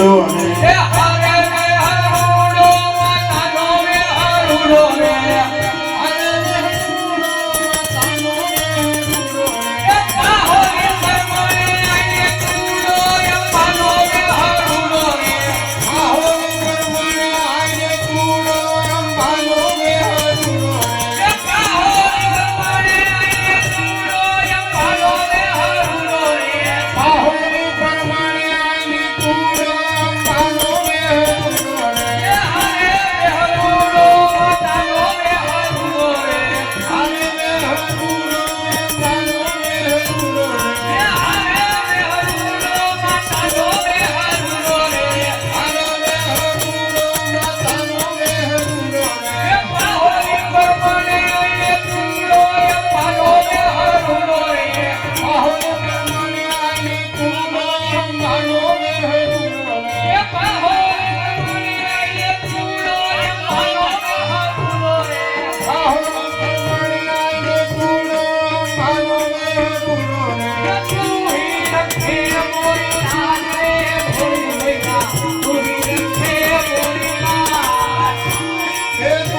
હરુડો એ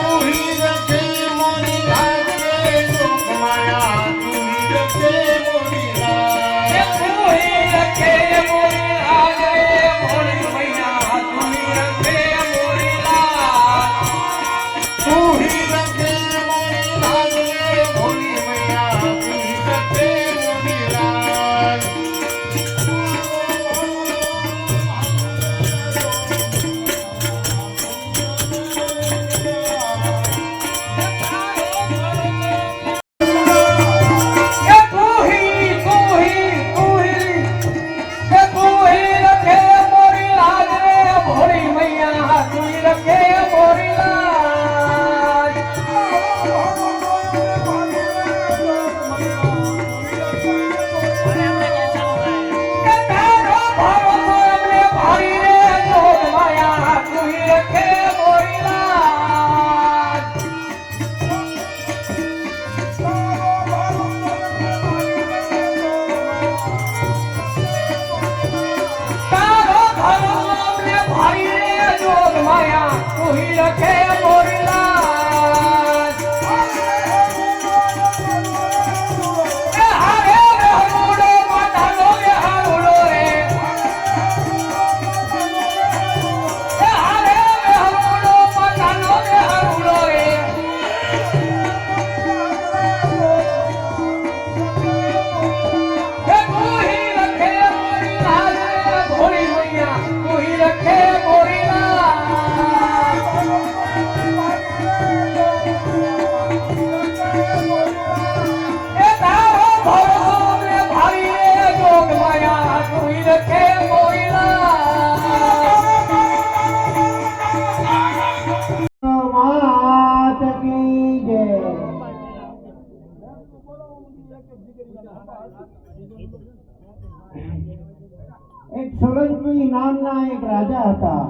એક સોલંકી નામના એક રાજા હતા.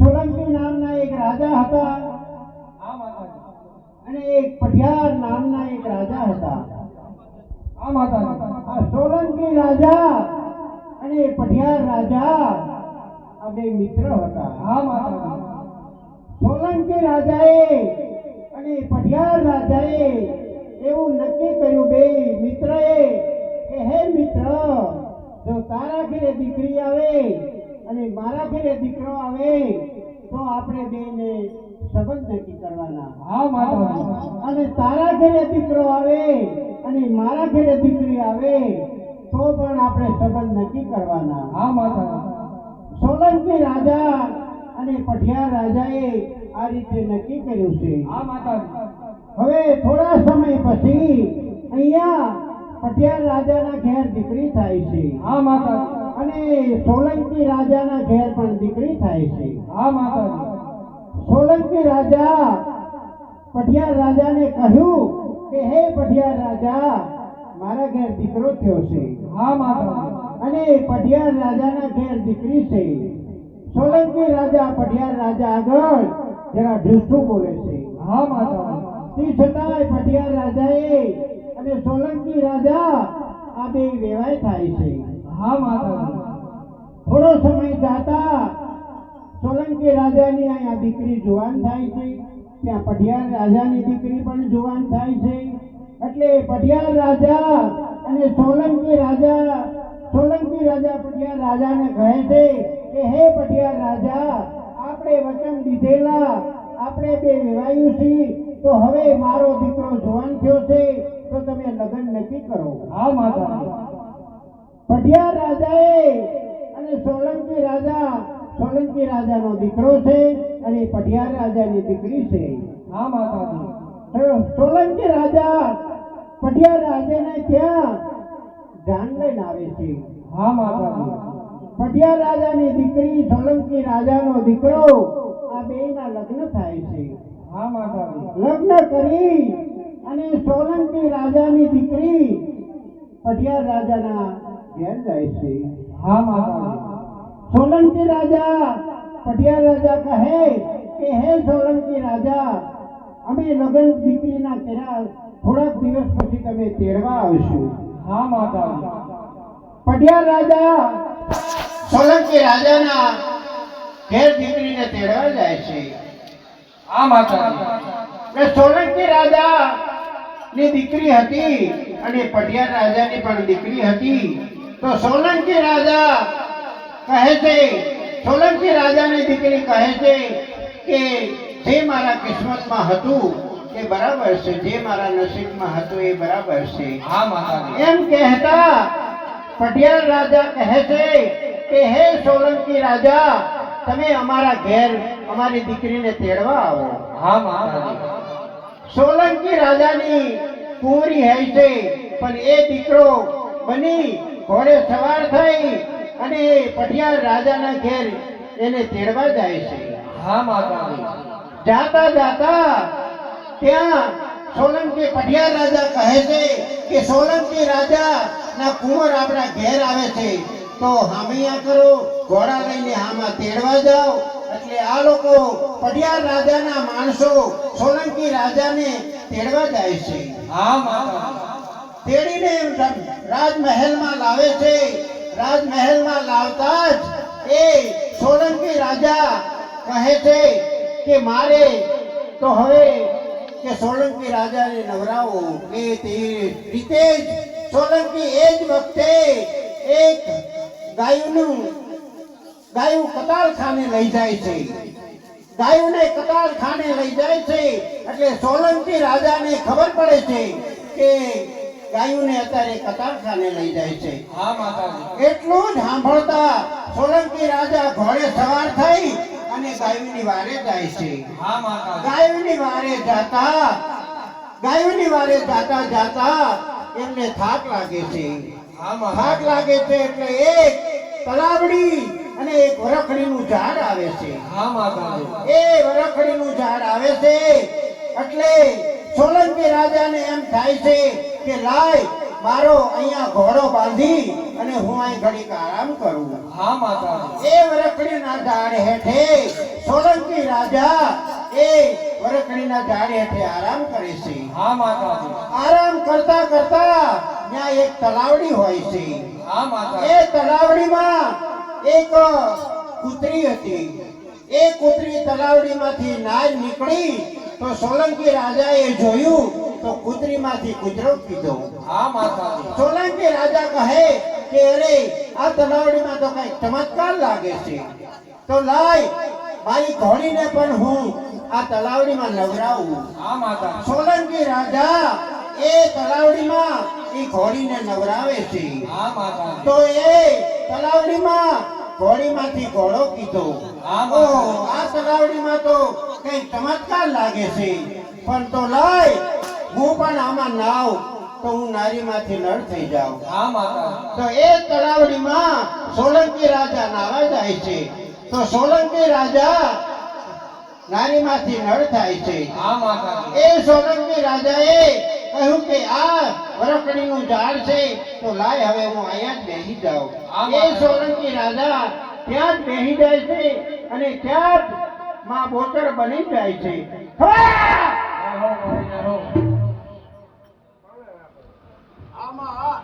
સોલંકી રાજા અને એક રાજા હતા. આ સોલંકી રાજા અને પઢિયાર રાજા આ બે મિત્ર હતા. હા, માતાજી. સોલંકી રાજાએ અને પઢિયાર રાજાએ એવું નક્કી કર્યું બે મિત્રએ કે હે મિત્ર જો તારા ઘરે દીકરી આવે અને મારા ઘરે દીકરો આવે તો આપણે બેને સંબંધ નક્કી કરવાના. હા માતાજી. અને તારા ઘરે દીકરો આવે અને મારા ઘરે દીકરી આવે તો પણ આપણે સંબંધ નક્કી કરવાના. હા માતા સોલંકી રાજા અને પઢિયાર રાજાએ આ રીતે નક્કી કર્યું છે. હા માતાજી. હવે થોડા સમય પછી અહીંયા પટિયાર રાજાના ઘેર દીકરી થાય છે. હા માતા અને સોલંકી રાજાના ઘેર પણ દીકરી થાય છે. હા માતા સોલંકી રાજા પટિયાર રાજાને કહ્યું કે હે પટિયાર રાજા મારા ઘેર દીકરો થયો છે. હા માતા અને પટિયાર રાજાના ઘેર દીકરી છે. સોલંકી રાજા પટિયાલ રાજા આગળ જરા ઢીસું બોલે છે. હા માતાજી. તે છતાંય પટિયાર રાજાએ અને સોલંકી રાજા આ બે વેવાય થાય છે. હા માતા થોડો સમય જાતા સોલંકી રાજાની અહીંયા દીકરી જુવાન થાય છે. ત્યાં પટિયાર રાજાની દીકરી પણ જુવાન થાય છે. એટલે પટિયાર રાજા અને સોલંકી રાજા સોલંકી રાજા પટિયાર રાજાને કહે છે કે હે પટિયાર રાજા આપણે વચન દીધેલા આપણે બે વિવાયું છીએ. તો હવે મારો દીકરો જવાન થયો છે તો તમે લગ્ન નક્કી કરો. હા માતા પઢિયા રાજાએ અને સોલંકી રાજા સોલંકી રાજાનો દીકરો છે અને પઢિયાર રાજાની દીકરી છે. હા માતાજી. સોલંકી રાજા પઢિયાર રાજાને ત્યાં જાન લઈને આવે છે. હા માતાજી. પઢિયાર રાજાની દીકરી સોલંકી રાજાનો દીકરો આ બેયના લગ્ન થાય છે. લગ્ન કરી અને સોલંકી રાજાની દીકરી પઢિયાર રાજાના ઘેર જાય છે. હા માતા સોલંકી રાજા પટિયાર રાજા કહે કે હે સોલંકી રાજા અમે લગ્ન દીકરીના કર્યા થોડાક દિવસ પછી તમે તેરવા આવશો. હા માતા પટિયાર રાજા સોલંકી રાજાના ઘેર દીકરીને તેરવા જાય છે. હા માતા સોલંકી રાજા ની દીકરી હતી અને પટિયાર રાજાની પણ દીકરી હતી. તો સોલંકી રાજા કહે છે સોલંકી રાજાની દીકરી કહે છે કે જે મારા કિસ્મતમાં હતું એ બરાબર છે જે મારા નસીબમાં હતું એ બરાબર છે. એમ કહેતા પટિયાર રાજા કહે છે કે હે સોલંકી રાજા તમે અમારા ઘેર અમારી દીકરીને તેડવા આવો. હા માતાજી સોલંકી રાજાની કુંવરી હૈ છે પણ એ દીકરો બની ઘોડે સવાર થઈ અને એ પઠિયાર રાજાના ઘેર એને તેડવા જાય છે. હા માતા જાતા જાતા ત્યાં સોલંકી પઠિયાર રાજા કહે છે કે સોલંકી રાજા ના કુંવર આપણા ઘેર આવે છે. તો હામિયા કરો. ઘોડા લઈને આમાં તેડવા જાઓ. એટલે આ લોકો પટિયાર રાજાના માણસો સોલંકી રાજાને તેડવા જાય છે. હા માતાજી તેડીને રાજમહેલમાં લાવે છે. રાજમહેલમાં લાવતા જ એ સોલંકી રાજા કહે છે કે મારે તો હવે કે સોલંકી રાજાને નવરાવો. કે તે રીતે જ સોલંકી એ જ વખતે એક ગાયનું ગાયું કતારખાને લઈ જાય છે. ગાયોને કતારખાને લઈ જાય છે એટલે સોલંકી રાજાને ખબર પડે છે કે ગાયોને અત્યારે કતારખાને લઈ જાય છે. હા માતાજી. એટલું જ સાંભળતા સોલંકી રાજા ઘોડે સવાર થઈ અને ગાયોની વારે જાય છે. હા માતાજી. ગાયોની વારે જાતા ગાયોની વારે જાતા જાતા એમને થાક લાગે છે. માતાજી લાગે છે એટલે એક તલાવડી અને એક વરખડીનું ઝાડ આવે છે. એ વરખડીનું ઝાડ આવે છે એટલે સોલંકી રાજાને એમ થાય છે કે લાય મારો અહીંયા ઘોડો બાંધી અને હું અહીં ઘડીક આરામ કરું. હા માતા એ વરખડીના ઝાડ હેઠે સોલંકી રાજા એ વરખડીના ઝાડ હેઠે આરામ કરે છે. હા માતા આરામ કરતા કરતા ત્યાં એક તલાવડી હોય છે. હા એ તલાવડીમાં એક કૂતરી હતી. એ કૂતરી તલાવડીમાંથી નાય નીકળી તો સોલંકી રાજાએ જોયું તો કૂતરીમાંથી કૂતરો કીધો હા સોલંકી રાજા કહે કે અરે આ તલાવડીમાં તો કઈ ચમત્કાર લાગે છે. તો લાય મારી ઘોડીને પણ હું આ તલાવડીમાં નવરાવું હા સોલંકી રાજા એ તલાવડીમાં એ ઘોડીને નવરાવે છે. તો એ તલાવડીમાં ઘોડીમાંથી ઘોડો કીધો. આ તલાવડીમાં તો કઈ ચમત્કાર લાગે છે. પણ તો લઈ હું પણ આમાં નાવ તો હું નારીમાંથી નળ થઈ જાઉં. તો એ તલાવડીમાં સોલંકી રાજા નાવા જાય છે. તો સોલંકી રાજા નારીમાંથી નળ થાય છે. એ સોલંકી રાજાએ કહ્યું કે આ વરકડીનું ઝાડ છે તો લાય હવે હું અહીંયા જ બેસી જાઉં. એ સોલંકી રાજા ત્યાં જ બેસી જાય છે અને ત્યાં જ માં બોતર બની જાય છે. આમાં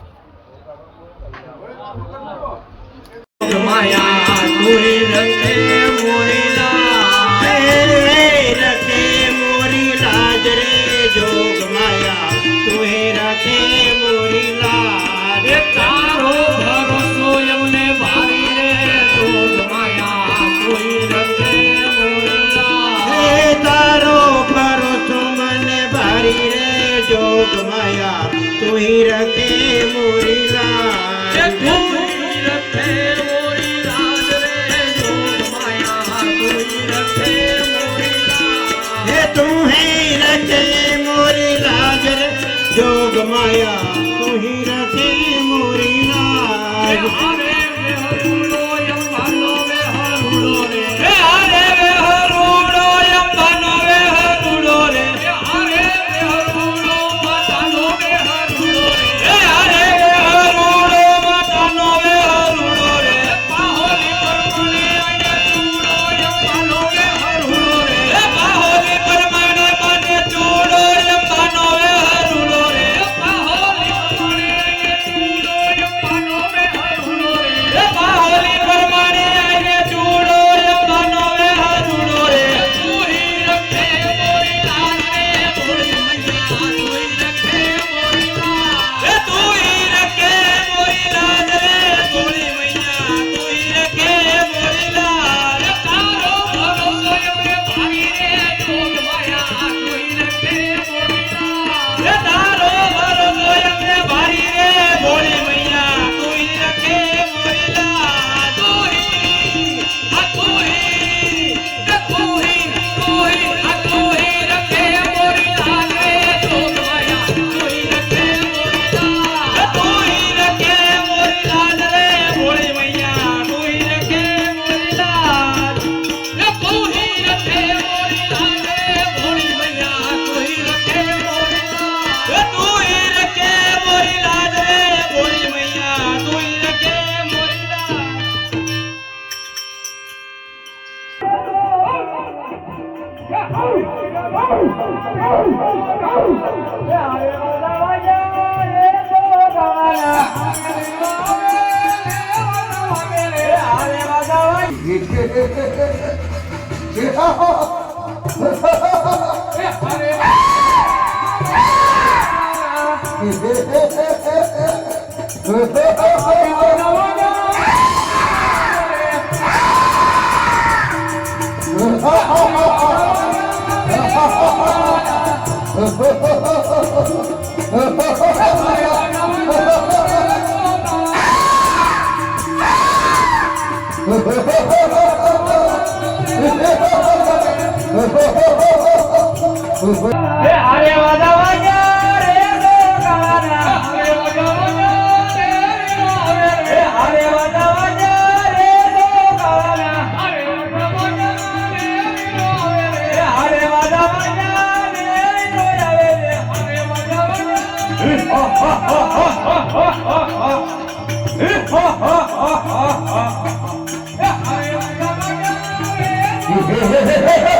Oh, હરે વાદા વાગ્યા રે ગોગાના હરે વાદા વાગ્યા રે ગોગાના હરે વાદા વાગ્યા રે ગોગાના હરે વાદા વાગ્યા રે ગોગાના હરે વાદા વાગ્યા રે ગોગાના હરે વાદા વાગ્યા. રે ગોગાના હે હે હે હે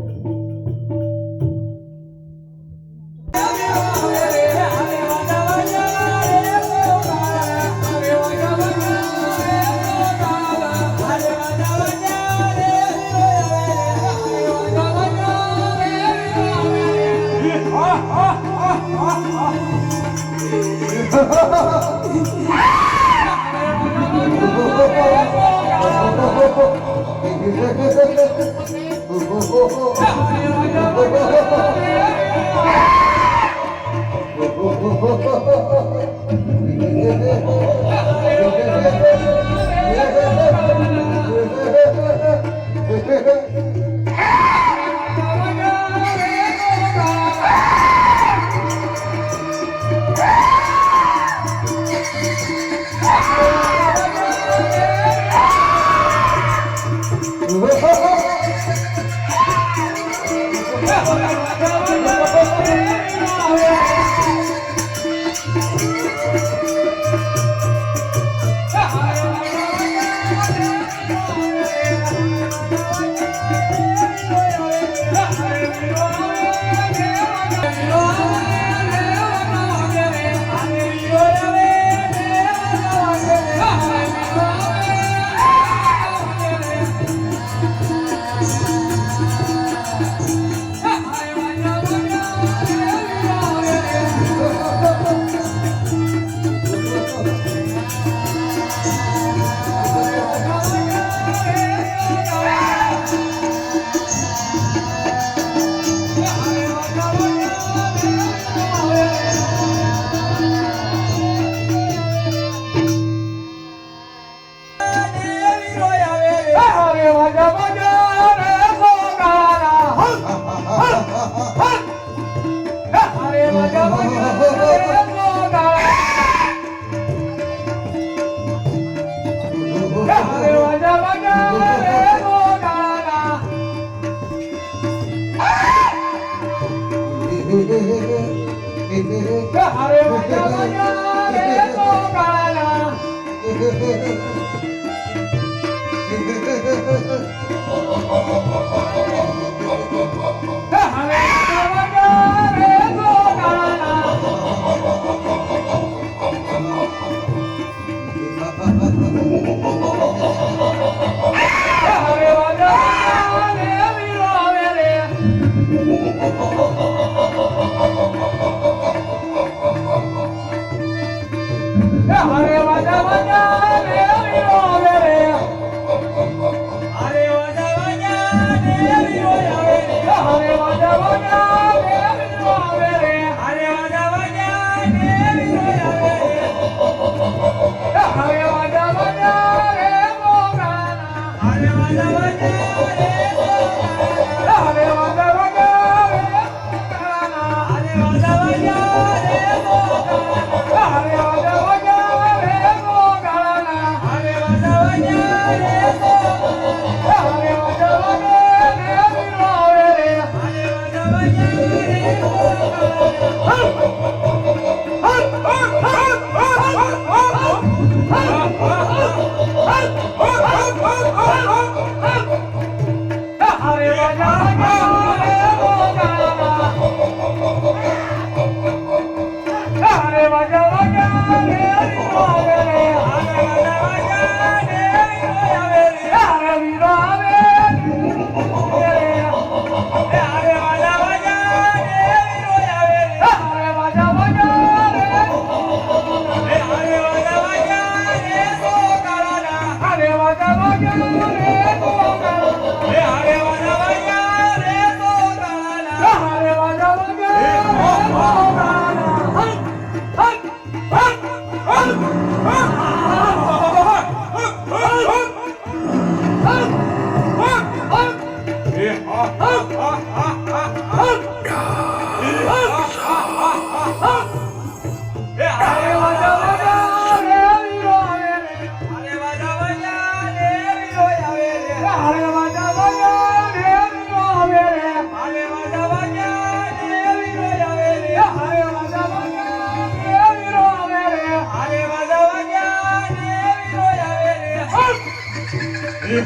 Oh,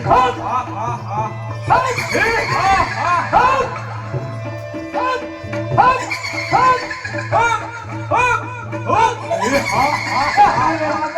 坑，好好好，三哈，好好哈哈哈哈哈坑坑，好好好。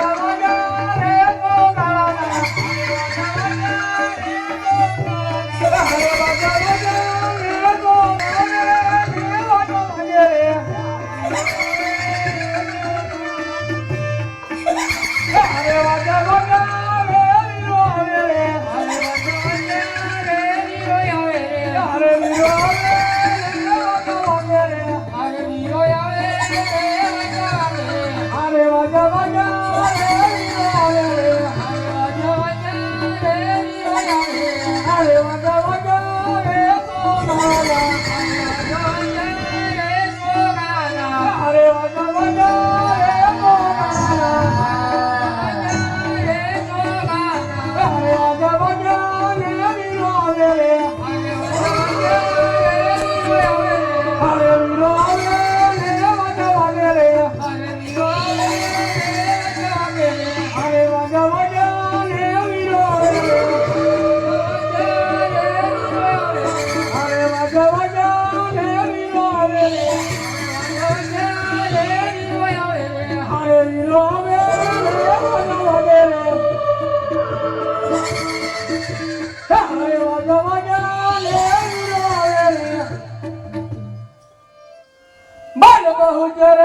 બલ બહુચર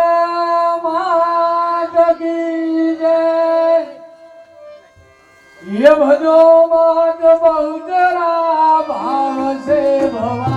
માત કી જય ये भजो मात बहुचरा भाव से भवा